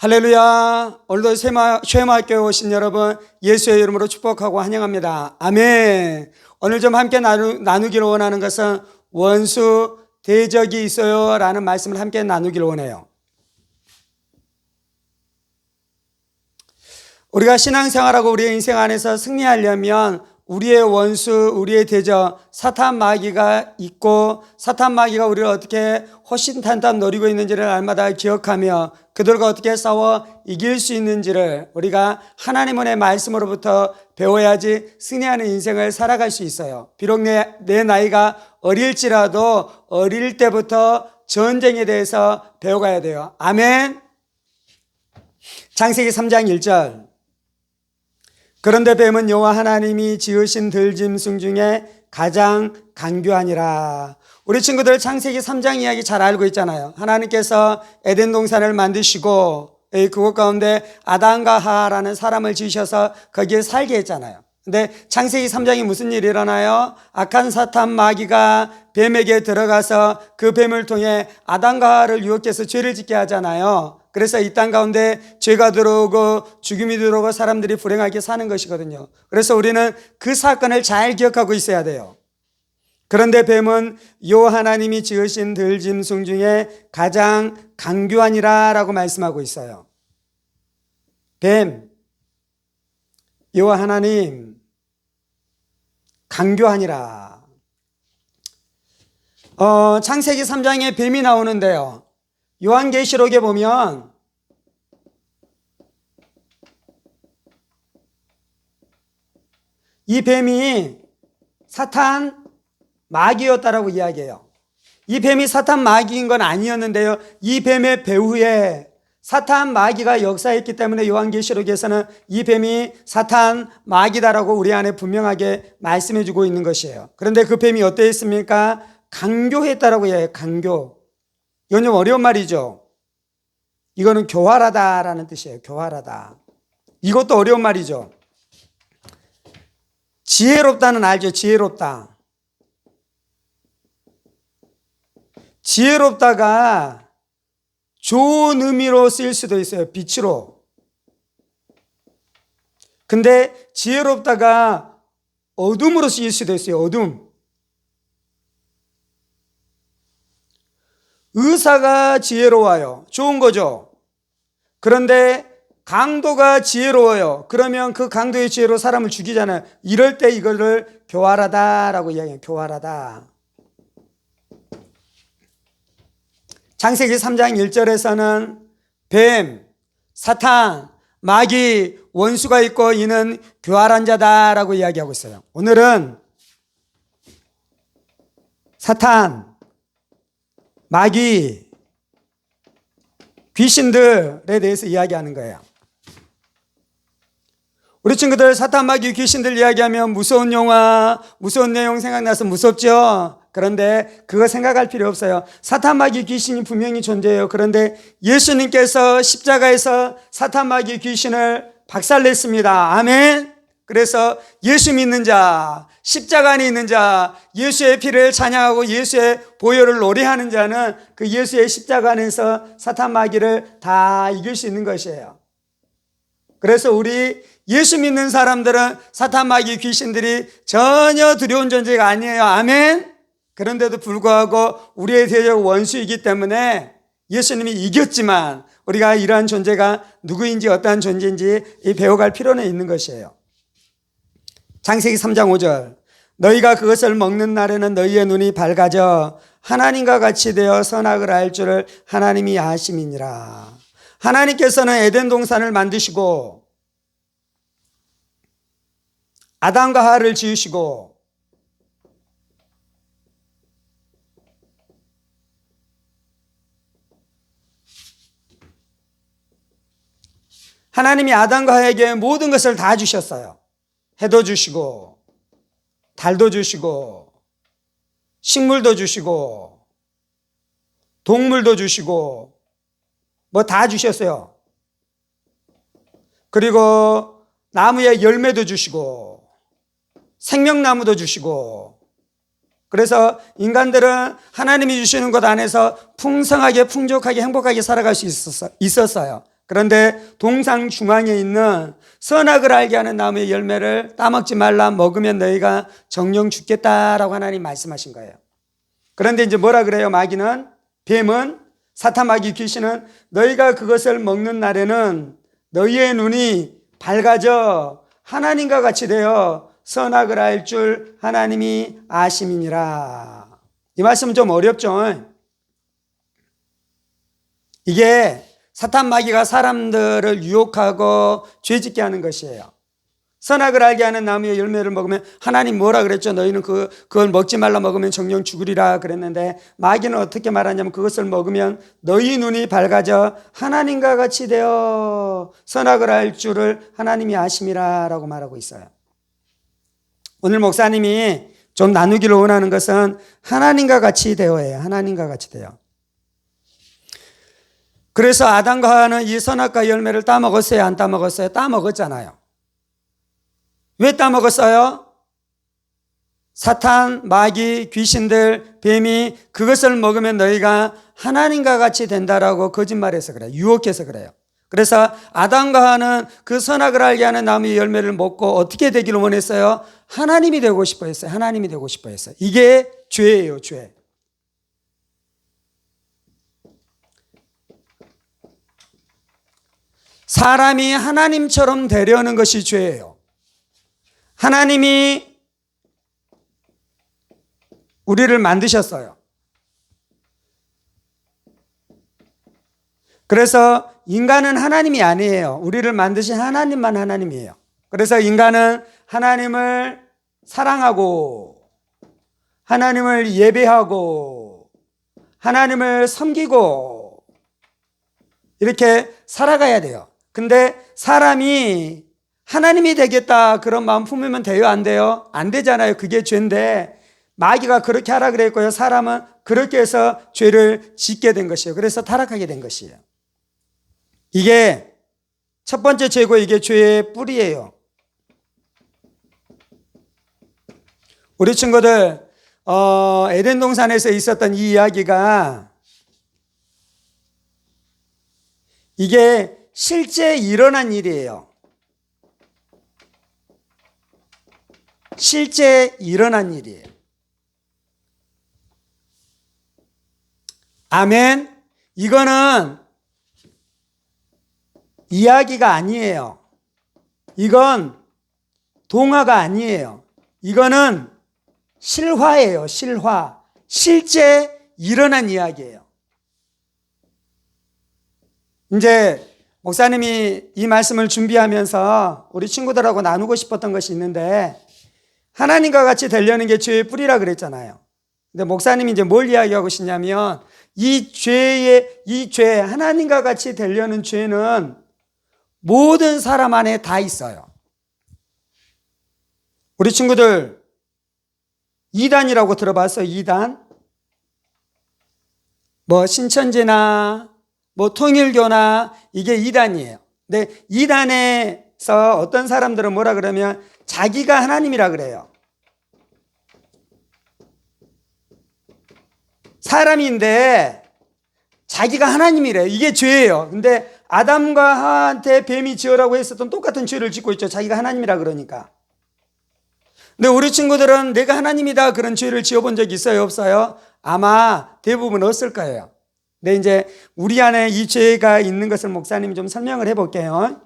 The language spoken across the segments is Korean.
할렐루야. 오늘도 쉐마, 쉐마학교에 오신 여러분 예수의 이름으로 축복하고 환영합니다. 아멘. 오늘 좀 함께 나누, 나누기를 원하는 것은 원수 대적이 있어요 라는 말씀을 함께 나누기를 원해요. 우리가 신앙생활하고 우리의 인생 안에서 승리하려면 우리의 원수, 우리의 대적, 사탄 마귀가 있고 사탄 마귀가 우리를 어떻게 호신탄탄 노리고 있는지를 날마다 기억하며 그들과 어떻게 싸워 이길 수 있는지를 우리가 하나님의 말씀으로부터 배워야지 승리하는 인생을 살아갈 수 있어요. 비록 내, 내 나이가 어릴지라도 어릴 때부터 전쟁에 대해서 배워가야 돼요. 아멘. 창세기 3장 1절. 그런데 뱀은 여호와 하나님이 지으신 들짐승 중에 가장 강교하니라. 우리 친구들 창세기 3장 이야기 잘 알고 있잖아요. 하나님께서 에덴 동산을 만드시고 그곳 가운데 아담과 하라는 사람을 지으셔서 거기에 살게 했잖아요. 근데 창세기 3장이 무슨 일이 일어나요? 악한 사탄 마귀가 뱀에게 들어가서 그 뱀을 통해 아담과 하를 유혹해서 죄를 짓게 하잖아요. 그래서 이 땅 가운데 죄가 들어오고 죽음이 들어오고 사람들이 불행하게 사는 것이거든요. 그래서 우리는 그 사건을 잘 기억하고 있어야 돼요. 그런데 뱀은 요 하나님이 지으신 들짐승 중에 가장 강교하니라 라고 말씀하고 있어요. 뱀, 요 하나님, 강교하니라. 어, 창세기 3장에 뱀이 나오는데요. 요한계시록에 보면 이 뱀이 사탄 마귀였다라고 이야기해요. 이 뱀이 사탄 마귀인 건 아니었는데요. 이 뱀의 배후에 사탄 마귀가 역사했기 때문에 요한계시록에서는 이 뱀이 사탄 마귀다라고 우리 안에 분명하게 말씀해 주고 있는 것이에요. 그런데 그 뱀이 어떠했습니까? 강교했다라고 해요. 강교. 이건 좀 어려운 말이죠. 이거는 교활하다라는 뜻이에요. 교활하다. 이것도 어려운 말이죠. 지혜롭다는 알죠? 지혜롭다. 지혜롭다가 좋은 의미로 쓰일 수도 있어요. 빛으로. 근데 지혜롭다가 어둠으로 쓰일 수도 있어요. 어둠. 의사가 지혜로워요. 좋은 거죠. 그런데 강도가 지혜로워요. 그러면 그 강도의 지혜로 사람을 죽이잖아요. 이럴 때 이거를 교활하다라고 이야기해요. 교활하다. 창세기 3장 1절에서는 뱀, 사탄, 마귀, 원수가 있고 이는 교활한 자다라고 이야기하고 있어요. 오늘은 사탄, 마귀, 귀신들에 대해서 이야기하는 거예요. 우리 친구들 사탄, 마귀, 귀신들 이야기하면 무서운 영화, 무서운 내용 생각나서 무섭죠? 그런데 그거 생각할 필요 없어요. 사탄, 마귀, 귀신이 분명히 존재해요. 그런데 예수님께서 십자가에서 사탄, 마귀, 귀신을 박살냈습니다. 아멘. 그래서 예수 믿는 자, 십자가 안에 있는 자, 예수의 피를 찬양하고 예수의 보혈을 노래하는 자는 그 예수의 십자가 안에서 사탄 마귀를 다 이길 수 있는 것이에요. 그래서 우리 예수 믿는 사람들은 사탄 마귀 귀신들이 전혀 두려운 존재가 아니에요. 아멘. 그런데도 불구하고 우리의 대적 원수이기 때문에 예수님이 이겼지만 우리가 이러한 존재가 누구인지 어떠한 존재인지 배워갈 필요는 있는 것이에요. 창세기 3장 5절. 너희가 그것을 먹는 날에는 너희의 눈이 밝아져 하나님과 같이 되어 선악을 알 줄을 하나님이 아심이니라. 하나님께서는 에덴 동산을 만드시고 아담과 하를 지으시고 하나님이 아담과 하에게 모든 것을 다 주셨어요. 해도 주시고, 달도 주시고, 식물도 주시고, 동물도 주시고, 뭐 다 주셨어요. 그리고 나무에 열매도 주시고, 생명나무도 주시고, 그래서 인간들은 하나님이 주시는 것 안에서 풍성하게, 풍족하게, 행복하게 살아갈 수 있었어요. 그런데 동상 중앙에 있는 선악을 알게 하는 나무의 열매를 따먹지 말라 먹으면 너희가 정령 죽겠다라고 하나님 말씀하신 거예요. 그런데 이제 뭐라 그래요? 마귀는 뱀은 사탄 마귀 귀신은 너희가 그것을 먹는 날에는 너희의 눈이 밝아져 하나님과 같이 되어 선악을 알 줄 하나님이 아심이니라. 이 말씀은 좀 어렵죠? 이게 사탄 마귀가 사람들을 유혹하고 죄짓게 하는 것이에요. 선악을 알게 하는 나무의 열매를 먹으면 하나님 뭐라 그랬죠? 너희는 그, 그걸 먹지 말라 먹으면 정령 죽으리라 그랬는데 마귀는 어떻게 말하냐면 그것을 먹으면 너희 눈이 밝아져 하나님과 같이 되어 선악을 알 줄을 하나님이 아심이라 라고 말하고 있어요. 오늘 목사님이 좀 나누기를 원하는 것은 하나님과 같이 되어예요. 하나님과 같이 되어. 그래서 아담과 하와는 이 선악과 열매를 따먹었어요? 안 따먹었어요? 따먹었잖아요. 왜 따먹었어요? 사탄, 마귀, 귀신들, 뱀이 그것을 먹으면 너희가 하나님과 같이 된다라고 거짓말해서 그래요. 유혹해서 그래요. 그래서 아담과 하와는 그 선악을 알게 하는 나무의 열매를 먹고 어떻게 되기를 원했어요? 하나님이 되고 싶어 했어요. 하나님이 되고 싶어 했어요. 이게 죄예요, 죄. 사람이 하나님처럼 되려는 것이 죄예요. 하나님이 우리를 만드셨어요. 그래서 인간은 하나님이 아니에요. 우리를 만드신 하나님만 하나님이에요. 그래서 인간은 하나님을 사랑하고, 하나님을 예배하고, 하나님을 섬기고, 이렇게 살아가야 돼요. 근데 사람이 하나님이 되겠다 그런 마음 품으면 돼요? 안 돼요? 안 되잖아요. 그게 죄인데 마귀가 그렇게 하라 그랬고요. 사람은 그렇게 해서 죄를 짓게 된 것이에요. 그래서 타락하게 된 것이에요. 이게 첫 번째 죄고 이게 죄의 뿌리예요. 우리 친구들 어, 에덴 동산에서 있었던 이 이야기가 이게 실제 일어난 일이에요. 실제 일어난 일이에요. 아멘. 이거는 이야기가 아니에요. 이건 동화가 아니에요. 이거는 실화예요. 실화. 실제 일어난 이야기예요. 이제 목사님이 이 말씀을 준비하면서 우리 친구들하고 나누고 싶었던 것이 있는데 하나님과 같이 되려는 게 죄의 뿌리라 그랬잖아요. 근데 목사님이 이제 뭘 이야기하고 싶냐면 이 죄의 이 죄, 하나님과 같이 되려는 죄는 모든 사람 안에 다 있어요. 우리 친구들 이단이라고 들어봤어요? 이단? 뭐 신천지나 뭐 통일교나 이게 이단이에요. 근데 이단에서 어떤 사람들은 뭐라 그러면 자기가 하나님이라 그래요. 사람인데 자기가 하나님이래요. 이게 죄예요. 근데 아담과 하한테 뱀이 지으라고 했었던 똑같은 죄를 짓고 있죠. 자기가 하나님이라 그러니까. 근데 우리 친구들은 내가 하나님이다 그런 죄를 지어본 적 있어요? 없어요? 아마 대부분 없을 거예요. 근데 이제 우리 안에 이 죄가 있는 것을 목사님이 좀 설명을 해볼게요.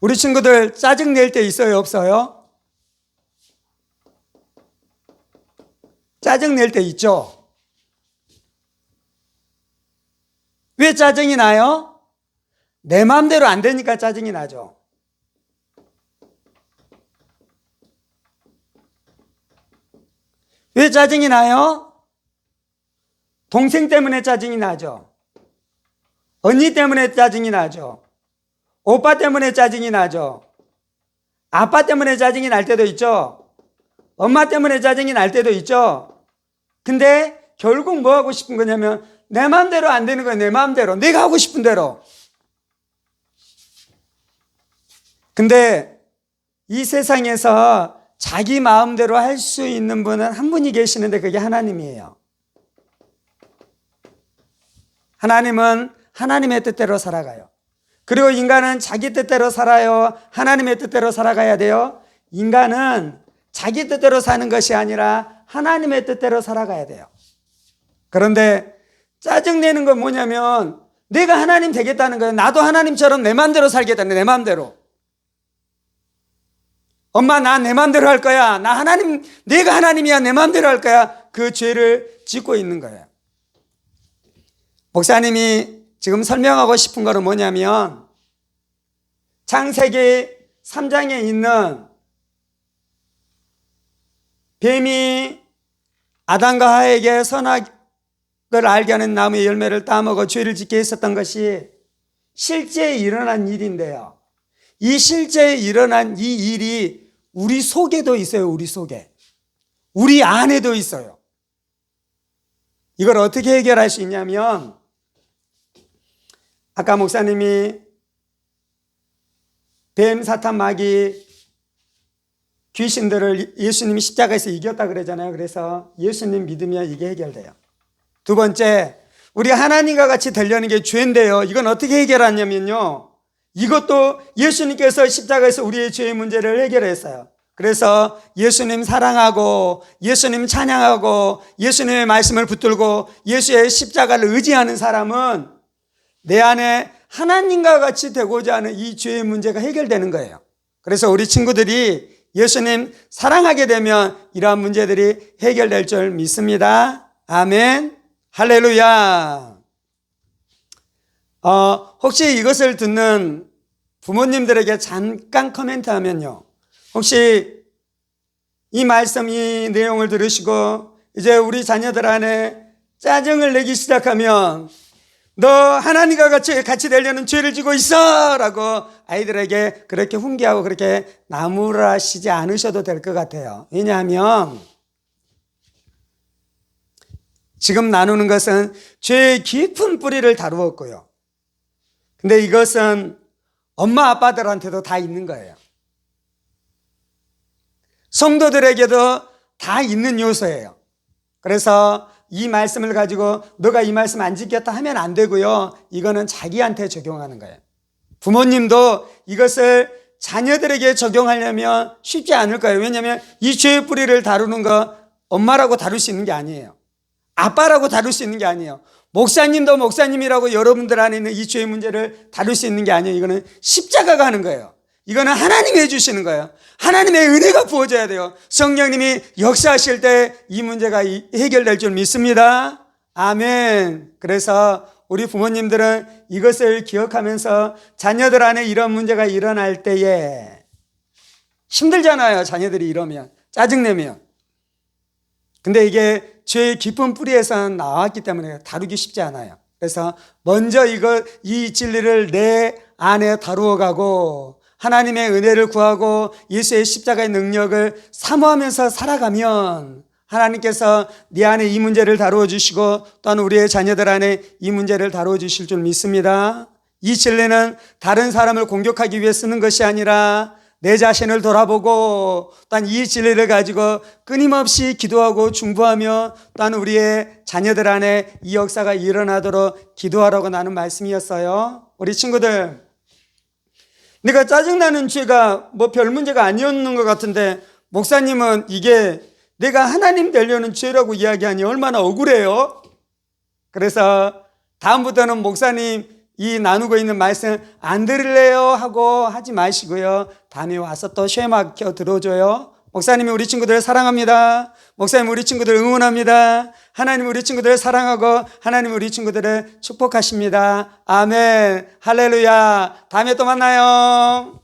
우리 친구들 짜증 낼 때 있어요? 없어요? 짜증 낼 때 있죠? 왜 짜증이 나요? 내 마음대로 안 되니까 짜증이 나죠. 왜 짜증이 나요? 동생 때문에 짜증이 나죠. 언니 때문에 짜증이 나죠. 오빠 때문에 짜증이 나죠. 아빠 때문에 짜증이 날 때도 있죠. 엄마 때문에 짜증이 날 때도 있죠. 근데 결국 뭐 하고 싶은 거냐면 내 마음대로 안 되는 거예요. 내 마음대로. 내가 하고 싶은 대로. 근데 이 세상에서 자기 마음대로 할 수 있는 분은 한 분이 계시는데 그게 하나님이에요. 하나님은 하나님의 뜻대로 살아가요. 그리고 인간은 자기 뜻대로 살아요. 하나님의 뜻대로 살아가야 돼요. 인간은 자기 뜻대로 사는 것이 아니라 하나님의 뜻대로 살아가야 돼요. 그런데 짜증내는 건 뭐냐면 내가 하나님 되겠다는 거예요. 나도 하나님처럼 내 마음대로 살겠다는 내 마음대로. 엄마 나 내 마음대로 할 거야. 나 하나님 내가 하나님이야. 내 마음대로 할 거야. 그 죄를 짓고 있는 거예요. 목사님이 지금 설명하고 싶은 거는 뭐냐면 창세기 3장에 있는 뱀이 아담과 하에게 선악을 알게 하는 나무의 열매를 따먹어 죄를 짓게 했었던 것이 실제 일어난 일인데요. 이 실제 일어난 이 일이 우리 속에도 있어요. 우리 속에. 우리 안에도 있어요. 이걸 어떻게 해결할 수 있냐면 아까 목사님이 뱀, 사탄, 마귀, 귀신들을 예수님이 십자가에서 이겼다 그러잖아요. 그래서 예수님 믿으면 이게 해결돼요. 두 번째, 우리 하나님과 같이 되려는 게 죄인데요. 이건 어떻게 해결하냐면요. 이것도 예수님께서 십자가에서 우리의 죄의 문제를 해결했어요. 그래서 예수님 사랑하고 예수님 찬양하고 예수님의 말씀을 붙들고 예수의 십자가를 의지하는 사람은 내 안에 하나님과 같이 되고자 하는 이 죄의 문제가 해결되는 거예요. 그래서 우리 친구들이 예수님 사랑하게 되면 이러한 문제들이 해결될 줄 믿습니다. 아멘. 할렐루야. 어, 혹시 이것을 듣는 부모님들에게 잠깐 코멘트 하면요. 혹시 이 말씀, 이 내용을 들으시고 이제 우리 자녀들 안에 짜증을 내기 시작하면 너 하나님과 같이 같이 되려는 죄를 지고 있어! 라고 아이들에게 그렇게 훈계하고 그렇게 나무라시지 않으셔도 될 것 같아요. 왜냐하면 지금 나누는 것은 죄의 깊은 뿌리를 다루었고요. 근데 이것은 엄마 아빠들한테도 다 있는 거예요. 성도들에게도 다 있는 요소예요. 그래서 이 말씀을 가지고 너가 이 말씀 안 지켰다 하면 안 되고요. 이거는 자기한테 적용하는 거예요. 부모님도 이것을 자녀들에게 적용하려면 쉽지 않을 거예요. 왜냐하면 이 죄의 뿌리를 다루는 거 엄마라고 다룰 수 있는 게 아니에요. 아빠라고 다룰 수 있는 게 아니에요. 목사님도 목사님이라고 여러분들 안에 있는 이 죄의 문제를 다룰 수 있는 게 아니에요. 이거는 십자가가 하는 거예요. 이거는 하나님이 해주시는 거예요. 하나님의 은혜가 부어져야 돼요. 성령님이 역사하실 때 이 문제가 해결될 줄 믿습니다. 아멘. 그래서 우리 부모님들은 이것을 기억하면서 자녀들 안에 이런 문제가 일어날 때에 힘들잖아요. 자녀들이 이러면. 짜증내면. 근데 이게 죄의 깊은 뿌리에서 나왔기 때문에 다루기 쉽지 않아요. 그래서 먼저 이거, 이 진리를 내 안에 다루어 가고 하나님의 은혜를 구하고 예수의 십자가의 능력을 사모하면서 살아가면 하나님께서 네 안에 이 문제를 다루어 주시고 또한 우리의 자녀들 안에 이 문제를 다루어 주실 줄 믿습니다. 이 진리는 다른 사람을 공격하기 위해 쓰는 것이 아니라 내 자신을 돌아보고 또한 이 진리를 가지고 끊임없이 기도하고 중부하며 또한 우리의 자녀들 안에 이 역사가 일어나도록 기도하라고 나는 말씀이었어요. 우리 친구들 내가 짜증나는 죄가 뭐 별 문제가 아니었는 것 같은데 목사님은 이게 내가 하나님 되려는 죄라고 이야기하니 얼마나 억울해요. 그래서 다음부터는 목사님 이 나누고 있는 말씀 안 들을래요 하고 하지 마시고요. 다음에 와서 또 쉐막혀 들어줘요. 목사님이 우리 친구들 사랑합니다. 목사님 우리 친구들 응원합니다. 하나님 우리 친구들 사랑하고 하나님 우리 친구들을 축복하십니다. 아멘. 할렐루야. 다음에 또 만나요.